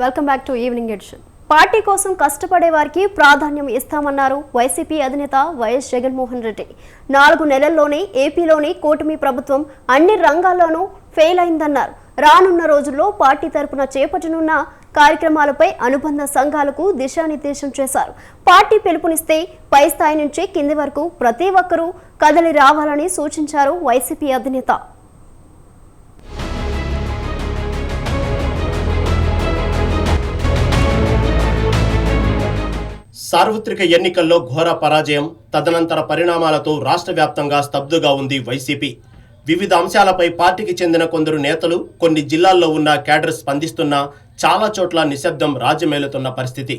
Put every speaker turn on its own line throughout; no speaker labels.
Welcome back to evening edition party కోసం కష్టపడే వారికి ప్రాధాన్యం ఇస్తామన్నారు వైసీపీ అధినేత వైఎస్ జగన్మోహన్ రెడ్డి. నాలుగు నెలల్లోనే ఏపీలోని కూటమి ప్రభుత్వం అన్ని రంగాల్లోనూ ఫెయిల్ అయిందన్నారు. రానున్న రోజుల్లో పార్టీ తరపున చేపట్టనున్న కార్యక్రమాలపై అనుబంధ సంఘాలకు దిశానిర్దేశం చేశారు. పార్టీ పిలుపునిస్తే పై స్థాయి నుంచి కింది వరకు ప్రతి ఒక్కరూ కదలి రావాలని సూచించారు వైసీపీ అధినేత.
సార్వత్రిక ఎన్నికల్లో ఘోర పరాజయం తదనంతర పరిణామాలతో రాష్ట్ర వ్యాప్తంగా స్తబ్దుగా ఉంది వైసీపీ. వివిధ అంశాలపై పార్టీకి చెందిన కొందరు నేతలు కొన్ని జిల్లాల్లో ఉన్న క్యాడర్ స్పందిస్తున్నా చాలా చోట్ల నిశ్శబ్దం రాజ్యమేలుతున్న పరిస్థితి.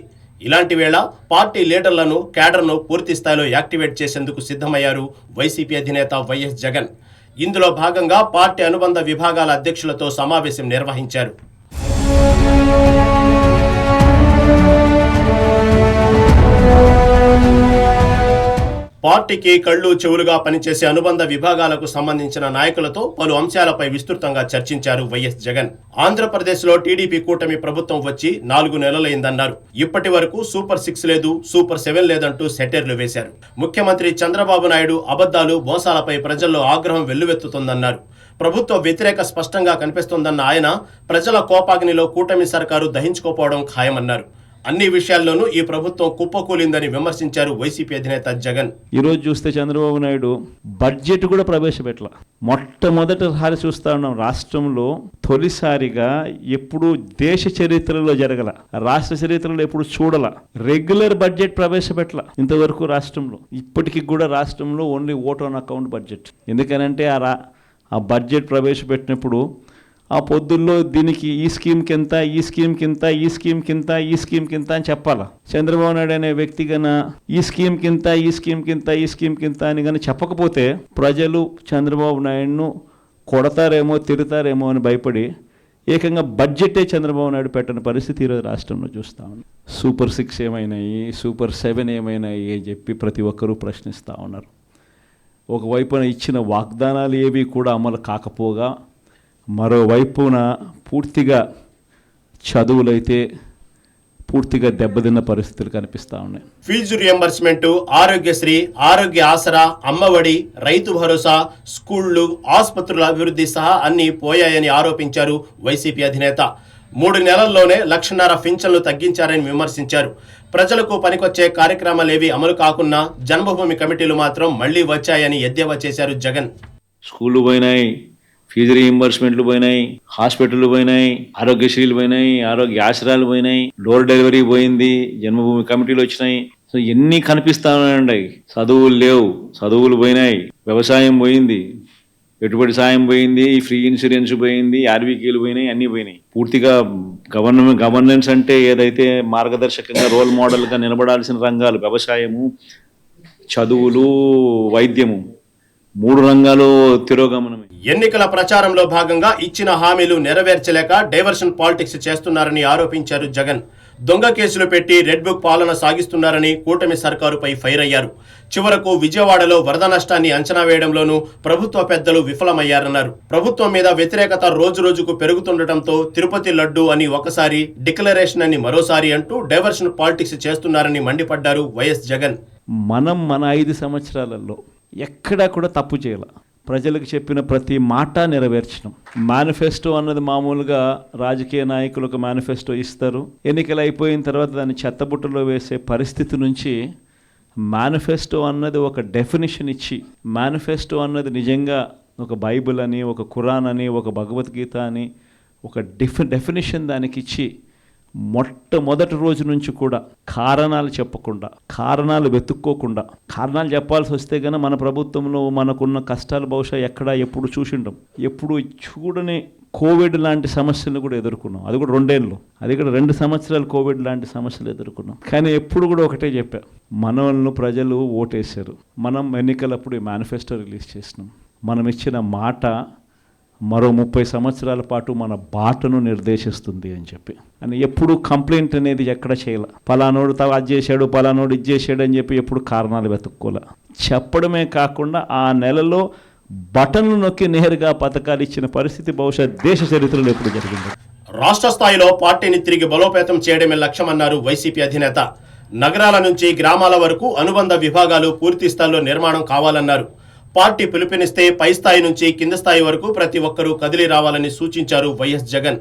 ఇలాంటి వేళ పార్టీ లీడర్లను క్యాడర్ను పూర్తి స్థాయిలో యాక్టివేట్ చేసేందుకు సిద్ధమయ్యారు వైసీపీ అధినేత వైఎస్ జగన్. ఇందులో భాగంగా పార్టీ అనుబంధ విభాగాల అధ్యక్షులతో సమావేశం నిర్వహించారు. పార్టీకి కళ్ళు చెవులుగా పనిచేసే అనుబంధ విభాగాలకు సంబంధించిన నాయకులతో పలు అంశాలపై విస్తృతంగా చర్చించారు వైఎస్ జగన్. ఆంధ్రప్రదేశ్లో టీడీపీ కూటమి ప్రభుత్వం వచ్చి నాలుగు నెలలైందన్నారు. ఇప్పటి వరకు సూపర్ సిక్స్ లేదు సూపర్ సెవెన్ లేదంటూ సెటైర్లు వేశారు. ముఖ్యమంత్రి చంద్రబాబు నాయుడు అబద్దాలు మోసాలపై ప్రజల్లో ఆగ్రహం వెల్లువెత్తుతుందన్నారు. ప్రభుత్వ వ్యతిరేక స్పష్టంగా కనిపిస్తోందన్న ఆయన ప్రజల కోపాగ్నిలో కూటమి సర్కారు దహించుకోపోవడం ఖాయమన్నారు. అన్ని విషయాల్లోనూ ఈ ప్రభుత్వం కుప్పకూలిందని విమర్శించారు వైసీపీ అధినేత జగన్.
ఈరోజు చూస్తే చంద్రబాబు నాయుడు బడ్జెట్ కూడా ప్రవేశపెట్టల. మొట్టమొదటిసారి చూస్తా ఉన్నాం రాష్ట్రంలో తొలిసారిగా ఎప్పుడు దేశ చరిత్రలో జరగల రాష్ట్ర చరిత్రలో ఎప్పుడు చూడల రెగ్యులర్ బడ్జెట్ ప్రవేశపెట్టల ఇంతవరకు రాష్ట్రంలో. ఇప్పటికి కూడా రాష్ట్రంలో only vote on account budget. ఎందుకనంటే ఆ రా ఆ బడ్జెట్ ప్రవేశపెట్టినప్పుడు ఆ పొద్దుల్లో దీనికి ఈ స్కీమ్కి ఎంత ఈ స్కీమ్కి ఇంత ఈ స్కీమ్కి ఇంత ఈ స్కీమ్కి ఇంత అని చెప్పాలా? చంద్రబాబు నాయుడు అనే వ్యక్తి గన ఈ స్కీమ్కి ఇంత ఈ స్కీమ్కి ఇంత ఈ స్కీమ్కి ఇంత అని కానీ చెప్పకపోతే ప్రజలు చంద్రబాబు నాయుడును కొడతారేమో తిడతారేమో అని భయపడి ఏకంగా బడ్జెటే చంద్రబాబు నాయుడు పెట్టని పరిస్థితి ఈరోజు రాష్ట్రంలో చూస్తా ఉన్నాం. సూపర్ సిక్స్ ఏమైనాయి సూపర్ సెవెన్ ఏమైనాయి అని చెప్పి ప్రతి ఒక్కరూ ప్రశ్నిస్తూ ఉన్నారు. ఒకవైపున ఇచ్చిన వాగ్దానాలు ఏవి కూడా అమలు కాకపోగా మరోవైపున పూర్తిగా చదువులైతే పూర్తిగా దెబ్బతిన్న పరిస్థితులు కనిపిస్తూ ఉన్నాయి.
ఫీజు రియంబర్స్మెంట్ ఆరోగ్యశ్రీ ఆరోగ్య ఆసరా అమ్మఒడి రైతు భరోసా స్కూళ్ళు ఆసుపత్రుల అభివృద్ధి సహా అన్ని పోయాయని ఆరోపించారు వైసీపీ అధినేత. మూడు నెలల్లోనే లక్షన్నర పింఛన్లు తగ్గించారని విమర్శించారు. ప్రజలకు పనికొచ్చే కార్యక్రమాలేవి అమలు కాకున్నా జన్మభూమి కమిటీలు మాత్రం మళ్ళీ వచ్చాయని ఎద్దేవా చేశారు జగన్.
స్కూళ్ళు పోయినాయి ఫీజు రీఎంబర్స్మెంట్లు పోయినాయి హాస్పిటల్ పోయినాయి ఆరోగ్యశ్రీలు పోయినాయి ఆరోగ్య ఆశ్రయాలు పోయినాయి డోర్ డెలివరీ పోయింది జన్మభూమి కమిటీలు వచ్చినాయి. సో ఎన్ని కనిపిస్తా చదువులు లేవు చదువులు పోయినాయి వ్యవసాయం పోయింది పెట్టుబడి సాయం పోయింది ఫ్రీ ఇన్సూరెన్స్ పోయింది ఆర్బీకీలు పోయినాయి అన్నీ పోయినాయి. పూర్తిగా గవర్నమెంట్ గవర్నెన్స్ అంటే ఏదైతే మార్గదర్శకంగా రోల్ మోడల్గా నిలబడాల్సిన రంగాలు వ్యవసాయము చదువులు వైద్యము మూడు రంగాలు తిరోగమనమే.
ఎన్నికల ప్రచారంలో భాగంగా ఇచ్చిన హామీలు నెరవేర్చలేక డైవర్షన్ పాలిటిక్స్ చేస్తున్నారని ఆరోపించారు జగన్. దొంగ కేసులు పెట్టి రెడ్ బుక్ పాలన సాగిస్తున్నారని కూటమి సర్కారుపై ఫైర్ అయ్యారు. చివరకు విజయవాడలో వరద నష్టాన్ని అంచనా వేయడంలోనూ ప్రభుత్వ పెద్దలు విఫలమయ్యారన్నారు. ప్రభుత్వం మీద వ్యతిరేకత రోజు రోజుకు పెరుగుతుండటంతో తిరుపతి లడ్డు అని ఒకసారి డిక్లరేషన్ అని మరోసారి అంటూ డైవర్షన్ పాలిటిక్స్ చేస్తున్నారని మండిపడ్డారు వైఎస్ జగన్.
మనం మన ఐదు సంవత్సరాలలో ఎక్కడా కూడా తప్పు చేయాల. ప్రజలకు చెప్పిన ప్రతి మాట నెరవేర్చడం. మేనిఫెస్టో అన్నది మామూలుగా రాజకీయ నాయకులకు మేనిఫెస్టో ఇస్తారు. ఎన్నికలు అయిపోయిన తర్వాత దాన్ని చెత్తబుట్టలో వేసే పరిస్థితి నుంచి మేనిఫెస్టో అన్నది ఒక డెఫినిషన్ ఇచ్చి మేనిఫెస్టో అన్నది నిజంగా ఒక బైబిల్ అని ఒక ఖురాన్ అని ఒక భగవద్గీత అని ఒక డిఫ డెఫినేషన్ దానికి ఇచ్చి మొట్టమొదటి రోజు నుంచి కూడా కారణాలు చెప్పకుండా కారణాలు వెతుక్కోకుండా కారణాలు చెప్పాల్సి వస్తే కానీ మన ప్రభుత్వంలో మనకున్న కష్టాలు బహుశా ఎక్కడ ఎప్పుడు చూసిండం. ఎప్పుడు చూడని కోవిడ్ లాంటి సమస్యలు కూడా ఎదుర్కొన్నాం. అది కూడా రెండేళ్ళు. అది కూడా రెండు సంవత్సరాలు కోవిడ్ లాంటి సమస్యలు ఎదుర్కొన్నాం. కానీ ఎప్పుడు కూడా ఒకటే చెప్పా. మనల్ని ప్రజలు ఓటేశారు. మనం ఎన్నికలప్పుడు మేనిఫెస్టో రిలీజ్ చేసినాం. మనం ఇచ్చిన మాట మరో ముప్పై సంవత్సరాల పాటు మన బాటను నిర్దేశిస్తుంది అని చెప్పి. అని ఎప్పుడు కంప్లైంట్ అనేది ఎక్కడ చేయాల. పలానోడు తా అది చేశాడు పలానోడు ఇది చేశాడు అని చెప్పి ఎప్పుడు కారణాలు వెతుక్కోలే. చెప్పడమే కాకుండా ఆ నెలలో బటన్లు నొక్కి నేరుగా పథకాలు ఇచ్చిన పరిస్థితి బహుశా దేశ చరిత్రలో ఎప్పుడు జరిగింది.
రాష్ట్ర స్థాయిలో పార్టీని తిరిగి బలోపేతం చేయడమే లక్ష్యమన్నారు వైసీపీ అధినేత. నగరాల నుంచి గ్రామాల వరకు అనుబంధ విభాగాలు పూర్తి స్థాయిలో నిర్మాణం కావాలన్నారు. పార్టీ పిలుపునిస్తే పై స్థాయి నుంచి కింద స్థాయి వరకు ప్రతి ఒక్కరూ కదిలి రావాలని సూచించారు వైఎస్ జగన్.